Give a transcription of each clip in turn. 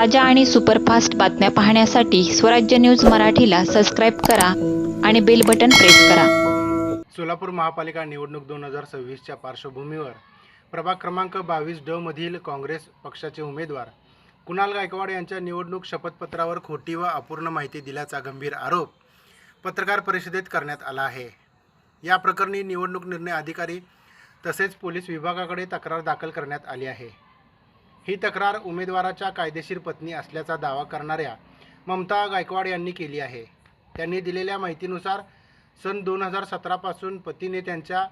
ताज्या आणि सुपरफास्ट बातम्या पाहण्यासाठी स्वराज्य न्यूज मराठीला सबस्क्राईब करा आणि बेल बटन प्रेस करा. सोलापूर महापालिका निवडणूक दोन हजार सव्वीसच्या पार्श्वभूमीवर प्रभाग क्रमांक बावीस ड मधील काँग्रेस पक्षाचे उमेदवार कुणाल गायकवाड यांच्या निवडणूक शपथपत्रावर खोटी व अपूर्ण माहिती दिल्याचा गंभीर आरोप पत्रकार परिषदेत करण्यात आला आहे. या प्रकरणी निवडणूक निर्णय अधिकारी तसेच पोलीस विभागाकडे तक्रार दाखल करण्यात आली आहे. ही तक्रार उमेदवाराच्या कायदेशीर पत्नी असल्याचा दावा करणाऱ्या ममता गायकवाड यांनी केली आहे. त्यांनी दिलेल्या माहितीनुसार सन दोन हजार सतरापासून पतीने त्यांचा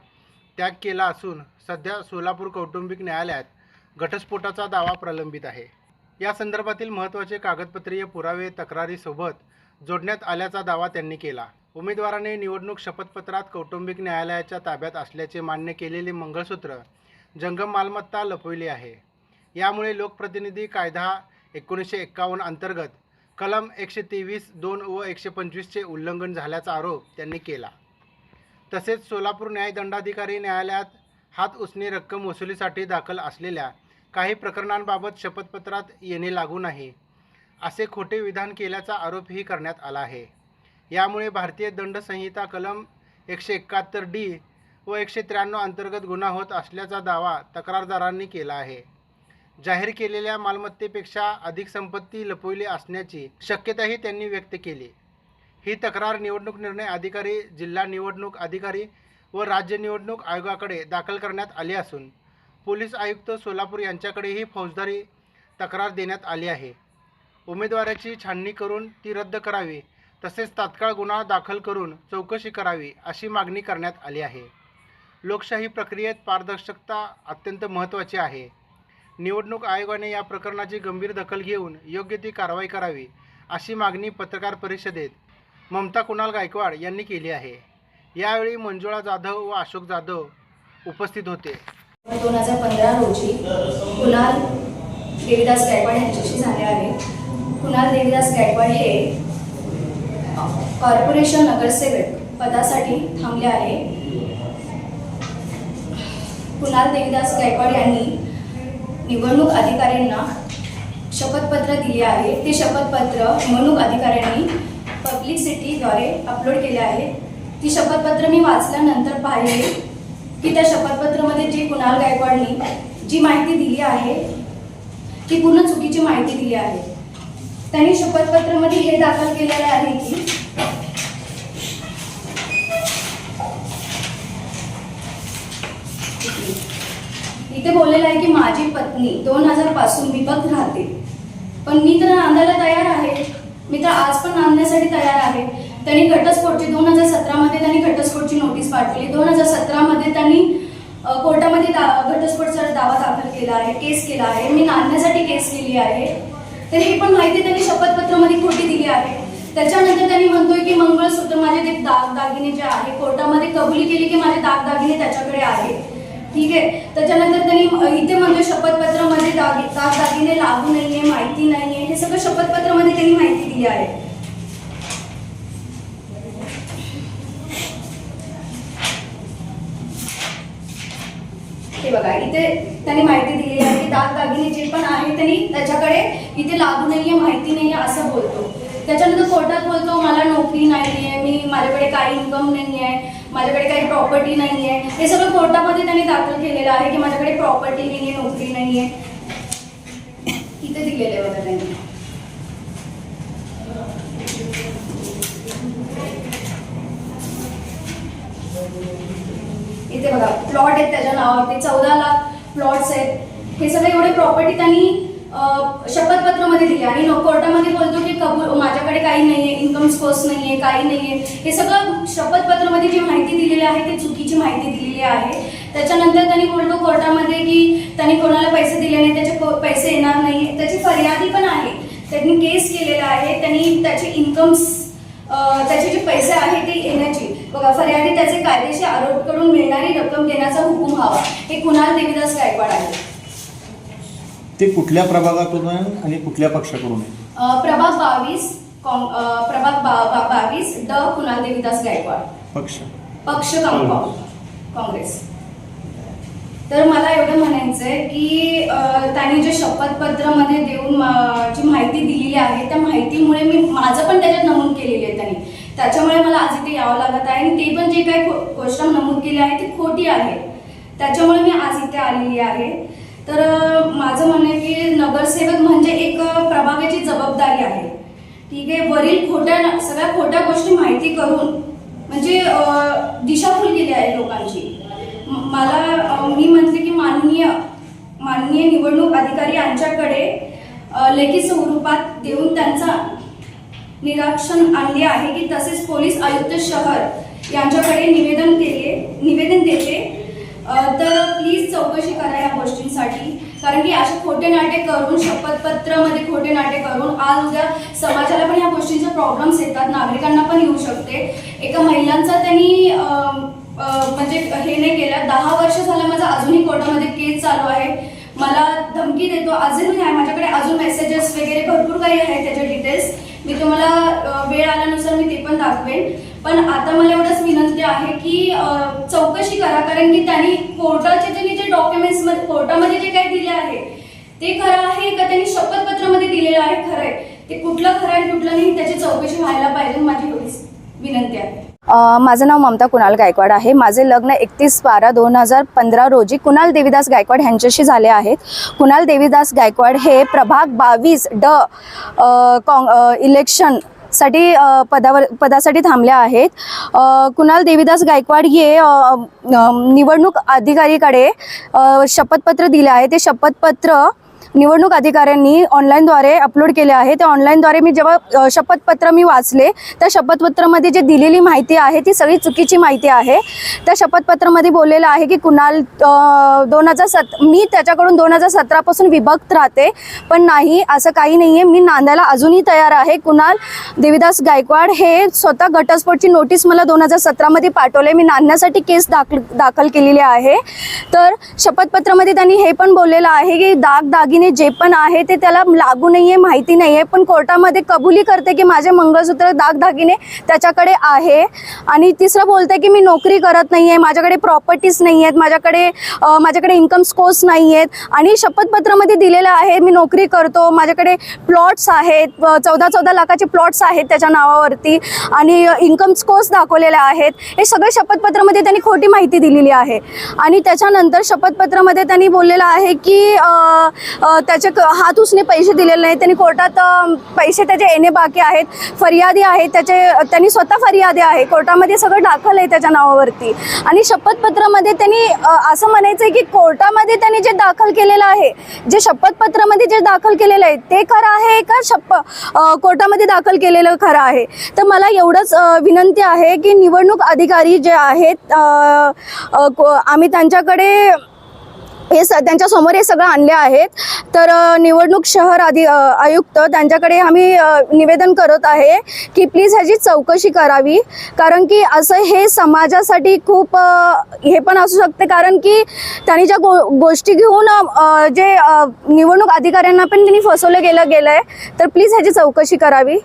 त्याग केला असून सध्या सोलापूर कौटुंबिक न्यायालयात घटस्फोटाचा दावा प्रलंबित आहे. या संदर्भातील महत्त्वाचे कागदपत्रीय पुरावे तक्रारीसोबत जोडण्यात आल्याचा दावा त्यांनी केला. उमेदवाराने निवडणूक शपथपत्रात कौटुंबिक न्यायालयाच्या ताब्यात असल्याचे मान्य केलेले मंगळसूत्र जंगम मालमत्ता लपविली आहे. यामुळे लोकप्रतिनिधी कायदा एकोणीसशे एक्कावन्न अंतर्गत कलम एकशे तेवीस दोन व एकशे पंचवीसचे उल्लंघन झाल्याचा आरोप त्यांनी केला. तसेच सोलापूर न्यायदंडाधिकारी न्यायालयात हात उसने रक्कम वसुलीसाठी दाखल असलेल्या काही प्रकरणांबाबत शपथपत्रात येणे लागू नाही असे खोटे विधान केल्याचा आरोपही करण्यात आला आहे. यामुळे भारतीय दंड संहिता कलम एकशे एकाहत्तर डी व एकशे त्र्याण्णव अंतर्गत गुन्हा होत असल्याचा दावा तक्रारदारांनी केला आहे. जाहीर केलेल्या मालमत्तेपेक्षा अधिक संपत्ती लपविली असण्याची शक्यताही त्यांनी व्यक्त केली. ही तक्रार निवडणूक निर्णय अधिकारी जिल्हा निवडणूक अधिकारी व राज्य निवडणूक आयोगाकडे दाखल करण्यात आली असून पोलीस आयुक्त सोलापूर यांच्याकडेही फौजदारी तक्रार देण्यात आली आहे. उमेदवाराची छाननी करून ती रद्द करावी तसेच तात्काळ गुन्हा दाखल करून चौकशी करावी अशी मागणी करण्यात आली आहे. लोकशाही प्रक्रियेत पारदर्शकता अत्यंत महत्त्वाची आहे. निवडणूक आयोगाने या प्रकरणाची गंभीर दखल घेऊन योग्य ती कारवाई करावी अशी मागणी पत्रकार परिषदेत ममता कुणाल गायकवाड यांनी केली आहे. यावेळी मंजुळा जाधव व अशोक जाधव उपस्थित होते. दोन हजार पंधरा रोजी कुणाल देवीदास गायकवाड यांच्याशी झाले आहे. कुणाल देवीदास गायकवाड हे कॉर्पोरेशन नगरसेवक पदासाठी थांबले आहे. कुणाल देवीदास गायकवाड यांनी निवडणूक अधिकाऱ्यांना शपथपत्र दिले आहे. ते शपथपत्र निवडणूक अधिकाऱ्यांनी पब्लिसिटीद्वारे अपलोड केले आहे. ती शपथपत्र मी वाचल्यानंतर पाहिले. की त्या शपथपत्रामध्ये जी कुणाल गायकवाडनी जी माहिती दिली आहे ती पूर्ण चुकीची माहिती दिली आहे. त्यांनी शपथपत्रामध्ये हे दाखल केलेले आहे की इथे बोललेलं आहे की माझी पत्नी दोन हजारपासून विभक्त राहते. पण मी तर नांदायला तयार आहे. मी तर आज पण नांदण्यासाठी तयार आहे. त्यांनी घटस्फोटची दोन हजार सतरामध्ये त्यांनी घटस्फोटची नोटीस पाठवली. दोन हजार सतरामध्ये त्यांनी कोर्टामध्ये दा- घटस्फोटचा दावा दाखल केला आहे केस केला आहे. मी नांदण्यासाठी केस केली आहे. तर हे पण माहिती त्यांनी शपथपत्रामध्ये खोटी दिली आहे. त्याच्यानंतर त्यांनी म्हणतोय की मंगळसूत्र माझे ते दाग दागिने जे आहे कोर्टामध्ये कबुली केली की माझे दाग दागिने त्याच्याकडे आहे ठीक आहे. त्याच्यानंतर त्यांनी इथे म्हणतोय शपथपत्रामध्ये दाग दाग दागिने लागू नाहीये माहिती नाहीये हे सगळं शपथपत्रामध्ये त्यांनी माहिती दिली आहे. हे बघा इथे त्यांनी माहिती दिली आहे की दाग दागिने जे पण आहे त्यांनी त्याच्याकडे इथे लागू नाहीये माहिती नाहीये असं बोलतो. त्याच्यानंतर कोर्टात बोलतो मला नोकरी नाहीये मी माझ्याकडे काही इन्कम आहे माझ्याकडे काही प्रॉपर्टी नाहीये. हे सगळं कोर्टामध्ये त्यांनी दाखल केलेलं आहे की माझ्याकडे प्रॉपर्टी आहे नोकरी नाहीये. इथे दिलेलं आहे बघा त्यांनी. इथे बघा प्लॉट आहेत त्याच्या नावावरती. चौदा लाख प्लॉट्स आहेत. हे सगळे एवढे प्रॉपर्टी त्यांनी शपथपत्रामध्ये दिली. आणि नो- कोर्टामध्ये बोलतो की कबूल माझ्याकडे काही नाहीये इन्कम सोर्स नाहीये काही नाहीये. हे सगळं शपथपत्रामध्ये जी माहिती दिलेली आहे ती चुकीची माहिती दिलेली आहे. त्याच्यानंतर त्यांनी बोलतो कोर्टामध्ये की त्यांनी कोणाला पैसे दिले नाही त्याचे पैसे येणार नाही. त्याची फर्यादी पण आहे. त्यांनी केस केलेला आहे. त्यांनी त्याचे इन्कम्स त्याचे जे पैसे आहे ते येण्याची. बघा फर्यादी त्याचे कायदेशीर आरोपकडून मिळणारी रक्कम देण्याचा हुकूम हवा. हे कुणाल देवीदास गायकवाड आहे ते कुठल्या प्रभागातून आणि कुठल्या पक्षाकडून प्रभाग बावीस प्रभाग बावीस ड कुणाल देवीदास गायकवाड. पक्ष. पक्ष काँग- काँग्रेस. तर मला एवढं म्हणायचं आहे की त्यांनी जे शपथपत्रामध्ये देऊन मा- जी माहिती दिलेली आहे त्या माहितीमुळे मी माझं पण त्याच्यात नमूद केलेली आहे त्यांनी. त्याच्यामुळे मला आज इथे यावं लागत आहे आणि ते पण जे काही गोष्ट नमूद केली आहे ती खोटी आहे. त्याच्यामुळे मी आज इथे आलेली आहे. तर माझं म्हणणं की नगरसेवक म्हणजे एक प्रभागाची जबाबदारी आहे. ठीक आहे. वरील खोट्या सगळ्या खोट्या गोष्टी माहिती करून म्हणजे दिशाभूल केली आहे लोकांची. मला मी म्हटले की माननीय माननीय निवडणूक अधिकारी यांच्याकडे लेखी स्वरूपात देऊन त्यांचा निरीक्षण आणले आहे की तसेच पोलीस आयुक्त शहर यांच्याकडे निवेदन केले निवेदन देते. तर प्लीज चौकशी करा या गोष्टींसाठी. कारण की असे खोटे नाटे करून शपथपत्रामध्ये खोटे नाटे करून आज उद्या समाजाला पण या गोष्टींचे प्रॉब्लेम्स येतात. नागरिकांना पण येऊ शकते. एका महिलांचा त्यांनी म्हणजे हे नाही केलं. दहा वर्ष झालं माझा अजूनही कोर्टामध्ये केस चालू आहे. मला धमकी देतो. अजूनही आहे माझ्याकडे अजून मेसेजेस वगैरे भरपूर काही आहेत त्याचे डिटेल्स मी तुम्हाला वेळ आल्यानुसार मी ते पण दाखवेन. पण आता मला एवढंच विनंती आहे की चौकशी करा. कारण की त्यांनी कोर्टाचे त्यांनी जे डॉक्युमेंट्समध्ये कोर्टामध्ये जे काही दिले आहे ते खरं आहे का? त्यांनी शपथपत्रामध्ये दिलेलं आहे खरं आहे. ते कुठलं खरं आहे कुठलं नाही त्याची चौकशी व्हायला पाहिजे माझी एवढीच विनंती आहे. माझं नाव ममता कुणाल गायकवाड आहे. माझे लग्न एकतीस बारा दोन हजार पंधरा रोजी कुणाल देवीदास गायकवाड ह्यांच्याशी झाले आहेत. कुणाल देवीदास गायकवाड हे प्रभाग बावीस ड कॉ इलेक्शन साठी पदावर पदासाठी थांबल्या आहेत. कुणाल देवीदास गायकवाड हे निवडणूक अधिकारीकडे शपथपत्र दिले आहे. ते शपथपत्र निवडणूक अधिकाऱ्यांनी ऑनलाईनद्वारे अपलोड केले आहे. त्या ऑनलाईनद्वारे मी जेव्हा शपथपत्र मी वाचले त्या शपथपत्रामध्ये जे दिलेली माहिती आहे ती सगळी चुकीची माहिती आहे. त्या शपथपत्रामध्ये बोललेलं आहे की कुणाल दोन हजार सत मी त्याच्याकडून दोन हजार सतरापासून विभक्त राहते पण नाही असं काही नाही आहे मी नांदायला अजूनही तयार आहे. कुणाल देवीदास गायकवाड हे स्वतः घटस्फोटची नोटीस मला दोन हजार सतरामध्ये पाठवले. मी नांदण्यासाठी केस दाखल दाखल केलेली आहे. तर शपथपत्रामध्ये त्यांनी हे पण बोललेलं आहे की दागदागिने जे पण आहे ते त्याला लागू नाही आहे माहिती नाही आहे पण कोर्टामध्ये कबुली करते की माझे मंगळसूत्र दागदागिने त्याच्याकडे आहे. आणि तिसरं बोलते की मी नोकरी करत नाही आहे माझ्याकडे प्रॉपर्टीज नाही आहेत माझ्याकडे माझ्याकडे इन्कम स्कोर्स नाही आहेत आणि शपथपत्रामध्ये दिलेलं आहे मी नोकरी करतो माझ्याकडे प्लॉट्स आहेत चौदा चौदा लाखाचे प्लॉट्स आहेत त्याच्या नावावरती. आणि इन्कम स्कोर्स दाखवलेले आहेत. हे सगळे शपथपत्रामध्ये त्यांनी खोटी माहिती दिलेली आहे. आणि त्याच्यानंतर शपथपत्रामध्ये त्यांनी बोललेलं आहे की त्याचे क- हात उसने पैसे दिलेले नाही त्यांनी कोर्टात पैसे त्याचे येणे बाकी आहेत फरियादी आहेत त्याचे त्यांनी स्वतः फरियादी आहे. कोर्टामध्ये सगळं दाखल आहे त्याच्या नावावरती. आणि शपथपत्रामध्ये त्यांनी असं म्हणायचं आहे की कोर्टामध्ये त्यांनी जे दाखल केलेलं आहे जे शपथपत्रामध्ये जे दाखल केलेलं आहे ते खरं आहे का शप कोर्टामध्ये दाखल केलेलं खरं आहे? तर मला एवढंच विनंती आहे की निवडणूक अधिकारी जे आहेत को- आम्ही त्यांच्याकडे हे स त्यांच्यासमोर हे सगळं आणले आहेत. तर निवडणूक शहर आधी आयुक्त त्यांच्याकडे आम्ही निवेदन करत आहे की प्लीज ह्याची चौकशी करावी. कारण की असं हे समाजासाठी खूप हे पण असू शकते. कारण की त्यांनी ज्या गो गोष्टी घेऊन जे निवडणूक अधिकाऱ्यांना पण त्यांनी फसवलं गेलं गेलं आहे तर प्लीज ह्याची चौकशी करावी.